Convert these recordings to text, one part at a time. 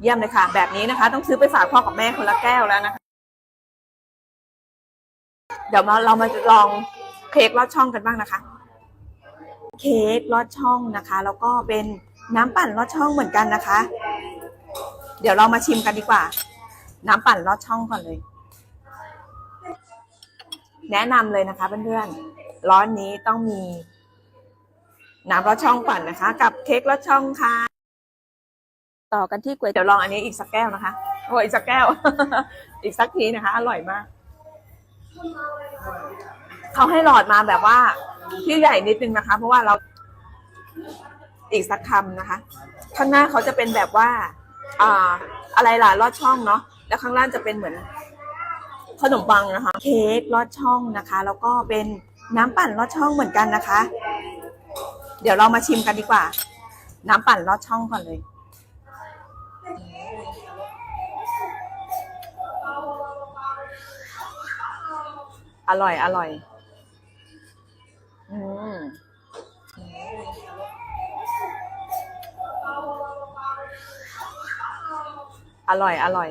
เยี่ยมเลยค่ะ แบบนี้นะคะ ต้องซื้อไปฝากพ่อกับแม่คนละแก้วแล้วนะคะ เดี๋ยวมาเรามาลองเค้กลอดช่องกันบ้างนะคะ เค้กลอดช่องนะคะ แล้วก็เป็นน้ำปั่นลอดช่องเหมือนกันนะคะ เดี๋ยวเรามาชิมกันดีกว่า น้ำปั่นลอดช่องก่อนเลย แนะนำเลยนะคะเพื่อนๆร้อนนี้ต้องมีน้ำลอดช่องปั่นนะคะ กับเค้กลอดช่องค่ะ ต่อกันที่ก๋วยเดี๋ยวลองอันนี้อีกสักแก้วนะคะโอ้ยอีกสักแก้ว อีกสักทีนะคะ อร่อยมาก เขาให้หลอดมาแบบว่าที่ใหญ่นิดนึงนะคะ เพราะว่าเราอีกสักคำนะคะ ข้างหน้าเขาจะเป็นแบบว่าอ่าอะไรล่ะลอดช่องเนาะแล้วข้างล่างจะเป็นเหมือนขนมปังนะคะ เค้กลอดช่องนะคะ แล้วก็เป็นน้ำปั่นลอดช่องเหมือนกันนะคะ เดี๋ยวเรามาชิมกันดีกว่า น้ำปั่นลอดช่องก่อนเลย อร่อย อร่อย อืมอร่อย อร่อย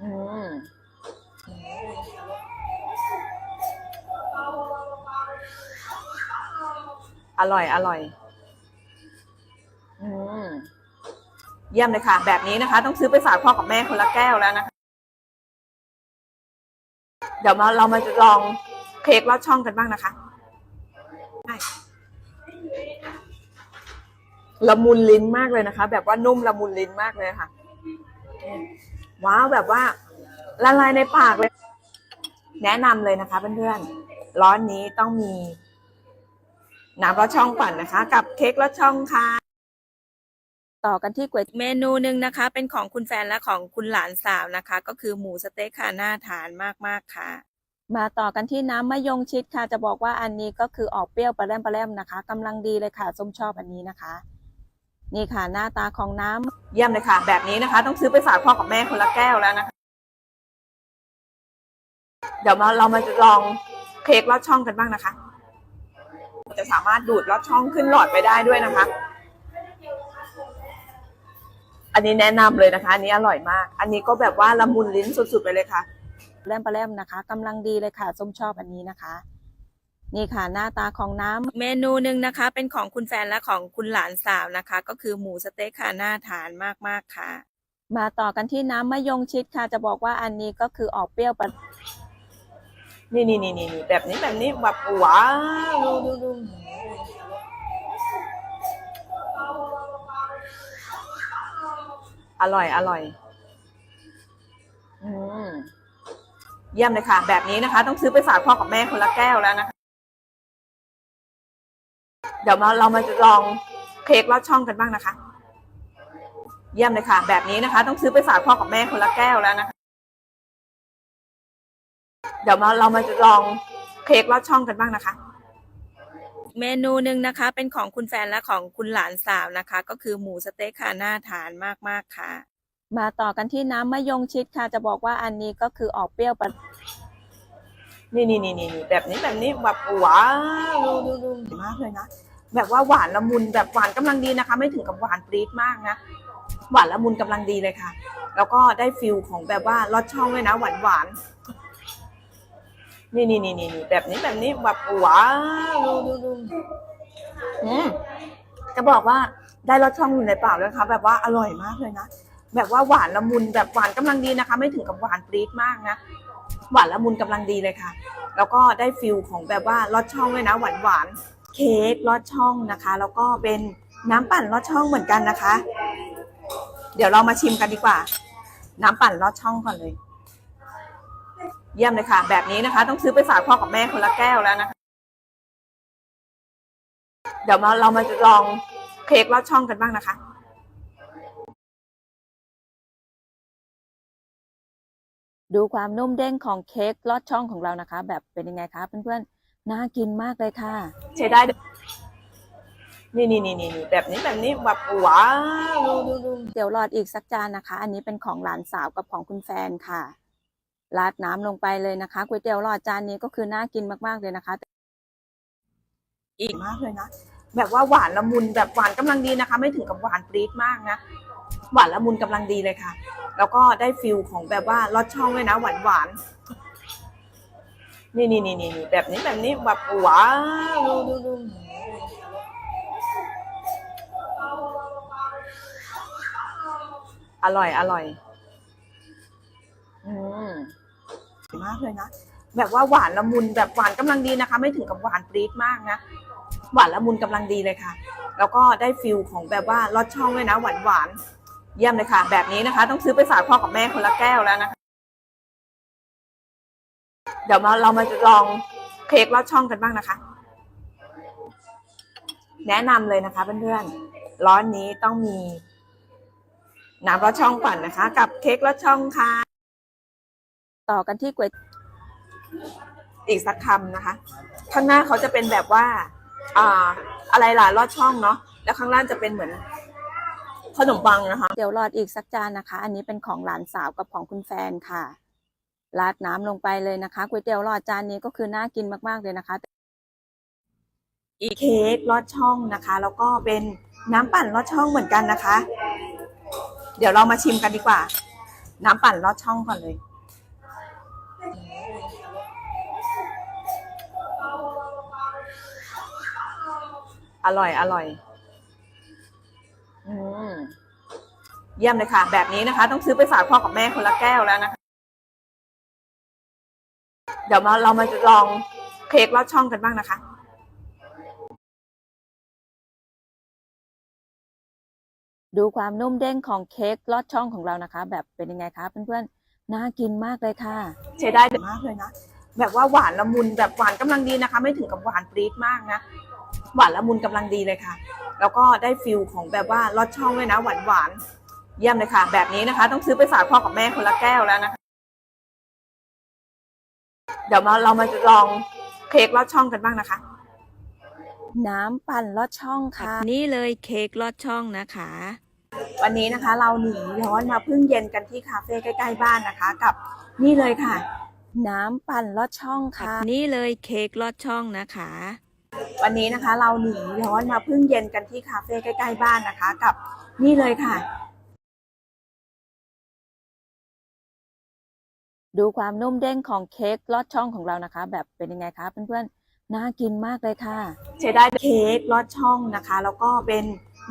อืมอร่อย อร่อย อืมเยี่ยมเลยค่ะ แบบนี้นะคะ ต้องซื้อไปฝากพ่อกับแม่คนละแก้วแล้วนะคะ เดี๋ยวมาเรามาลองเค้กลอดช่องกันบ้างนะคะใช่ละมุนลิ้นมากเลยนะคะ แบบว่านุ่มละมุนลิ้นมากเลยค่ะ ว้าวแบบว่าละลายในปากเลย แนะนำเลยนะคะเพื่อนๆร้อนนี้ต้องมีน้ำลอดช่องปั่นนะคะ กับเค้กลอดช่องค่ะ ต่อกันที่ก๋วยเมนูหนึ่งนะคะ เป็นของคุณแฟนและของคุณหลานสาวนะคะ ก็คือหมูสเต๊กค่ะน่าทานมากๆค่ะ มาต่อกันที่น้ำมะยงชิดค่ะ จะบอกว่าอันนี้ก็คือออกเปรี้ยวปลาแรมปลาแรมนะคะกำลังดีเลยค่ะส้มชอบอันนี้นะคะ นี่ค่ะหน้าตาของน้ำเยี่ยมเลยค่ะ แบบนี้นะคะ ต้องซื้อไปฝากพ่อกับแม่คนละแก้วแล้วนะคะ เดี๋ยวมาเรามาลองเค้กลอดช่องกันบ้างนะคะ จะสามารถดูดลอดช่องขึ้นหลอดไปได้ด้วยนะคะ อันนี้แนะนำเลยนะคะ อันนี้อร่อยมาก อันนี้ก็แบบว่าละมุนลิ้นสุดๆไปเลยค่ะแรมปลาแรมนะคะกำลังดีเลยค่ะส้มชอบอันนี้นะคะ นี่ค่ะหน้าตาของน้ำเมนูหนึ่งนะคะ เป็นของคุณแฟนและของคุณหลานสาวนะคะ ก็คือหมูสะเต๊กค่ะน่าทานมากๆค่ะ มาต่อกันที่น้ำมะยงชิดค่ะ จะบอกว่าอันนี้ก็คือออกเปรี้ยวปลานี่นี่นี่นี่แบบนี้แบบนี้แบบว้าวดูดูดู อร่อย อร่อย อืม เยี่ยมเลยค่ะ แบบนี้นะคะ ต้องซื้อไปฝากพ่อกับแม่คนละแก้วแล้วนะคะ เดี๋ยวมาเรามาลองเค้กลอดช่องกันบ้างนะคะ เยี่ยมเลยค่ะ แบบนี้นะคะ ต้องซื้อไปฝากพ่อกับแม่คนละแก้วแล้วนะคะ เดี๋ยวมาเรามาลองเค้กลอดช่องกันบ้างนะคะ เมนูหนึ่งนะคะ เป็นของคุณแฟนและของคุณหลานสาวนะคะ ก็คือหมูสเต๊กค่ะน่าทานมากๆค่ะ มาต่อกันที่น้ำมะยงชิดค่ะ จะบอกว่าอันนี้ก็คือออกเปรี้ยวปนี่นี่นี่นี่แบบนี้แบบนี้แบบว้าวดูดูดูดีมากเลยนะแบบว่าหวานละมุนแบบหวานกำลังดีนะคะ ไม่ถึงกับหวานปรี๊ดมากนะหวานละมุนกำลังดีเลยค่ะ แล้วก็ได้ฟิลของแบบว่าลอดช่องด้วยนะหวานหวาน นี่นี่นี่นี่แบบนี้แบบนี้แบบว้าวดูดูดูอืมจะบอกว่าได้ลอดช่องอยู่ในปากเลยค่ะแบบว่าอร่อยมากเลยนะแบบว่าหวานละมุนแบบหวานกำลังดีนะคะ ไม่ถึงกับหวานปรี๊ดมากนะหวานละมุนกำลังดีเลยค่ะ แล้วก็ได้ฟิลของแบบว่าลอดช่องด้วยนะ หวานหวานเค้กลอดช่องนะคะ แล้วก็เป็นน้ำปั่นลอดช่องเหมือนกันนะคะ เดี๋ยวเรามาชิมกันดีกว่า น้ำปั่นลอดช่องก่อนเลย เยี่ยมเลยค่ะ แบบนี้นะคะ ต้องซื้อไปฝากพ่อกับแม่คนละแก้วแล้วนะคะ เดี๋ยวมาเรามาลองเค้กลอดช่องกันบ้างนะคะดูความนุ่มเด้งของเค้กลอดช่องของเรานะคะ แบบเป็นยังไงคะเพื่อนๆ น่ากินมากเลยค่ะ ใช้ได้ด้วยนี่นี่นี่นี่แบบนี้แบบนี้แบบว้าวดูดูดูเดี๋ยวรอดอีกสักจานนะคะ อันนี้เป็นของหลานสาวกับของคุณแฟนค่ะ ราดน้ำลงไปเลยนะคะก๋วยเตี๋ยวหลอดจานนี้ก็คือน่ากินมากๆเลยนะคะ อีกมากเลยนะแบบว่าหวานละมุนแบบหวานกำลังดีนะคะ ไม่ถึงกับหวานปรี๊ดมากนะหวานละมุนกำลังดีเลยค่ะ แล้วก็ได้ฟิลของแบบว่าลอดช่องด้วยนะ หวานหวานนี่นี่นี่นี่นี่แบบนี้แบบนี้แบบหวานดูดูดูอร่อยอร่อย มากเลยนะ แบบว่าหวานละมุนแบบหวานกำลังดีนะคะ ไม่ถึงกับหวานปรี๊ดมากนะ หวานละมุนกำลังดีเลยค่ะ แล้วก็ได้ฟิลของแบบว่าลอดช่องด้วยนะ หวานหวานเยี่ยมเลยค่ะ แบบนี้นะคะ ต้องซื้อไปฝากพ่อกับแม่คนละแก้วแล้วนะคะ เดี๋ยวมาเรามาลองเค้กลอดช่องกันบ้างนะคะ แนะนำเลยนะคะเพื่อนๆร้อนนี้ต้องมีน้ำลอดช่องปั่นนะคะ กับเค้กลอดช่องค่ะ ต่อกันที่ก๋วยอีกสักคำนะคะ ข้างหน้าเขาจะเป็นแบบว่าอ่าอะไรล่ะลอดช่องเนาะแล้วข้างล่างจะเป็นเหมือนขนมปังนะคะเตี๋ยวหลอดอีกสักจานนะคะ อันนี้เป็นของหลานสาวกับของคุณแฟนค่ะราดน้ำลงไปเลยนะคะก๋วยเตี๋ยวหลอดจานนี้ก็คือน่ากินมากๆเลยนะคะ อีกเค้กลอดช่องนะคะ แล้วก็เป็นน้ำปั่นลอดช่องเหมือนกันนะคะ เดี๋ยวเรามาชิมกันดีกว่า น้ำปั่นลอดช่องก่อนเลย อร่อยอร่อย อืมเยี่ยมเลยค่ะ แบบนี้นะคะ ต้องซื้อไปฝากพ่อกับแม่คนละแก้วแล้วนะคะ เดี๋ยวมาเรามาลองเค้กลอดช่องกันบ้างนะคะดูความนุ่มเด้งของเค้กลอดช่องของเรานะคะ แบบเป็นยังไงคะเพื่อนๆ น่ากินมากเลยค่ะ ใช้ได้มากเลยนะ แบบว่าหวานละมุนแบบหวานกำลังดีนะคะ ไม่ถึงกับหวานปรี๊ดมากนะ หวานละมุนกำลังดีเลยค่ะ แล้วก็ได้ฟิลของแบบว่าลอดช่องด้วยนะหวานหวานๆเยี่ยมเลยค่ะ แบบนี้นะคะ ต้องซื้อไปฝากพ่อกับแม่คนละแก้วแล้วนะคะ เดี๋ยวมาเรามาลองเค้กลอดช่องกันบ้างนะคะ น้ำปั่นลอดช่องค่ะ นี่เลยเค้กลอดช่องนะคะ วันนี้นะคะ เราหนีร้อนมาเพิ่งเย็นกันที่คาเฟ่ใกล้ๆบ้านนะคะ กับนี่เลยค่ะ น้ำปั่นลอดช่องค่ะ นี่เลยเค้กลอดช่องนะคะ วันนี้นะคะ เราหนีร้อนมาพิ่งเย็นกันที่คาเฟ่ใกล้ ๆ บ้านนะคะ กับนี่เลยค่ะ ดูความนุ่มเด้งของเค้กลอดช่องของเรานะคะ แบบเป็นยังไงคะเพื่อนๆน่ากินมากเลยค่ะ ใช้ได้เค้กลอดช่องนะคะ แล้วก็เป็น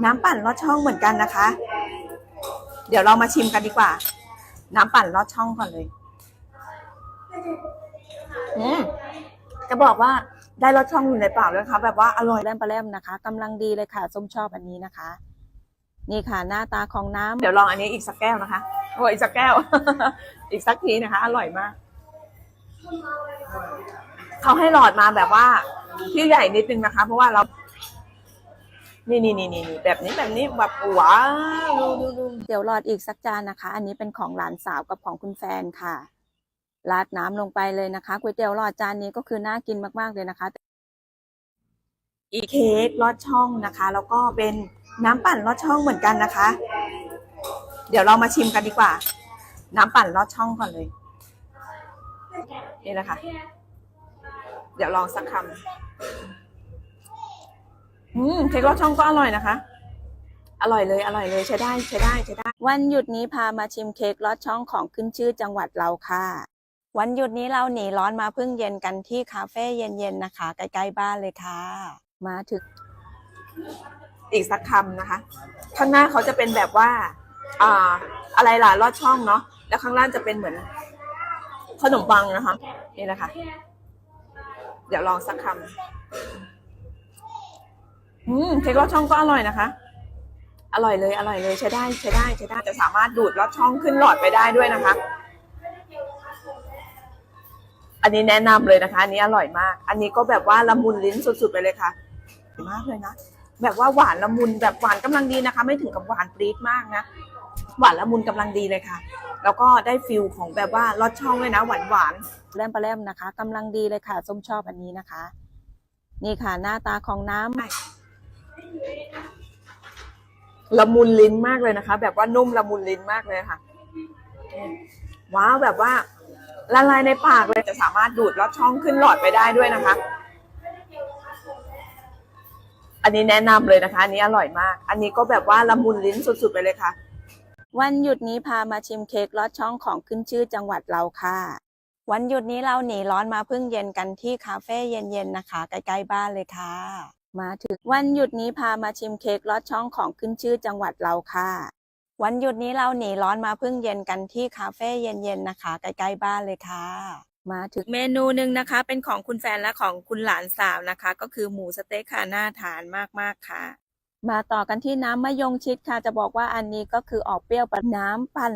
น้ำปั่นลอดช่องเหมือนกันนะคะ เดี๋ยวเรามาชิมกันดีกว่า น้ำปั่นลอดช่องก่อนเลย อืมจะบอกว่า ได้ลอดช่องอยู่ในปากเลยค่ะแบบว่าอร่อยแรมปลาแรมนะคะกำลังดีเลยค่ะส้มชอบอันนี้นะคะ นี่ค่ะหน้าตาของน้ำเดี๋ยวลองอันนี้อีกสักแก้วนะคะโอ้ยอีกสักแก้ว อีกสักทีนะคะ อร่อยมาก เขาให้หลอดมาแบบว่าที่ใหญ่นิดนึงนะคะ เพราะว่าเรา นี่นี่นี่นี่นี่แบบนี้แบบนี้แบบหวานดูดูดูเดี๋ยวหลอดอีกสักจานนะคะ อันนี้เป็นของหลานสาวกับของคุณแฟนค่ะ ราดน้ำลงไปเลยนะคะก๋วยเตี๋ยวหลอดจานนี้ก็คือน่ากินมากๆเลยนะคะ อีกเค้กลอดช่องนะคะ แล้วก็เป็นน้ำปั่นลอดช่องเหมือนกันนะคะ เดี๋ยวเรามาชิมกันดีกว่า น้ำปั่นลอดช่องก่อนเลยนี่นะคะ เดี๋ยวลองสักคำอืมเค้กลอดช่องก็อร่อยนะคะอร่อยเลยอร่อยเลยใช้ได้ใช้ได้ใช้ได้ วันหยุดนี้พามาชิมเค้กลอดช่องของขึ้นชื่อจังหวัดเราค่ะ วันหยุดนี้เราหนีร้อนมาพิ่งเย็นกันที่คาเฟ่เย็นๆนะคะ ใกล้ๆบ้านเลยค่ะ มาถึงอีกสักคำนะคะ ข้างหน้าเขาจะเป็นแบบว่าอ่าอะไรล่ะลอดช่องเนาะแล้วข้างล่างจะเป็นเหมือนขนมปังนะคะ นี่นะคะ เดี๋ยวลองสักคำอืมเค้กลอดช่องก็อร่อยนะคะ อร่อยเลยอร่อยเลยใช้ได้ใช้ได้ใช้ได้จะสามารถดูดลอดช่องขึ้นหลอดไปได้ด้วยนะคะ อันนี้แนะนำเลยนะคะ อันนี้อร่อยมาก อันนี้ก็แบบว่าละมุนลิ้นสุดๆไปเลยค่ะมากเลยนะ แบบว่าหวานละมุนแบบหวานกำลังดีนะคะ ไม่ถึงกับหวานปรี๊ดมากนะ หวานละมุนกำลังดีเลยค่ะ แล้วก็ได้ฟิลของแบบว่าลอดช่องด้วยนะหวานหวานแรมปลาแรมนะคะกำลังดีเลยค่ะส้มชอบอันนี้นะคะ นี่ค่ะหน้าตาของน้ำๆละมุนลิ้นมากเลยนะคะ แบบว่านุ่มละมุนลิ้นมากเลยค่ะว้าวแบบว่า ละลายในปากเลยจะสามารถดูดลอดช่องขึ้นหลอดไปได้ด้วยนะคะ อันนี้แนะนำเลยนะคะ อันนี้อร่อยมาก อันนี้ก็แบบว่าละมุนลิ้นสุดๆไปเลยค่ะ วันหยุดนี้พามาชิมเค้กลอดช่องของขึ้นชื่อจังหวัดเราค่ะ วันหยุดนี้เราหนีร้อนมาพึ่งเย็นกันที่คาเฟ่เย็นๆนะคะ ใกล้ๆบ้านเลยค่ะ มาถึงวันหยุดนี้พามาชิมเค้กลอดช่องของขึ้นชื่อจังหวัดเราค่ะ วันหยุดนี้เราหนีร้อนมาพึ่งเย็นกันที่คาเฟ่เย็นๆนะคะ ใกล้ๆบ้านเลยค่ะ มาถึงเมนูหนึ่งนะคะ เป็นของคุณแฟนและของคุณหลานสาวนะคะ ก็คือหมูสเต๊กค่ะน่าทานมากๆค่ะ มาต่อกันที่น้ำมะยงชิดค่ะ จะบอกว่าอันนี้ก็คือออกเปรี้ยวปะน้ำปั่น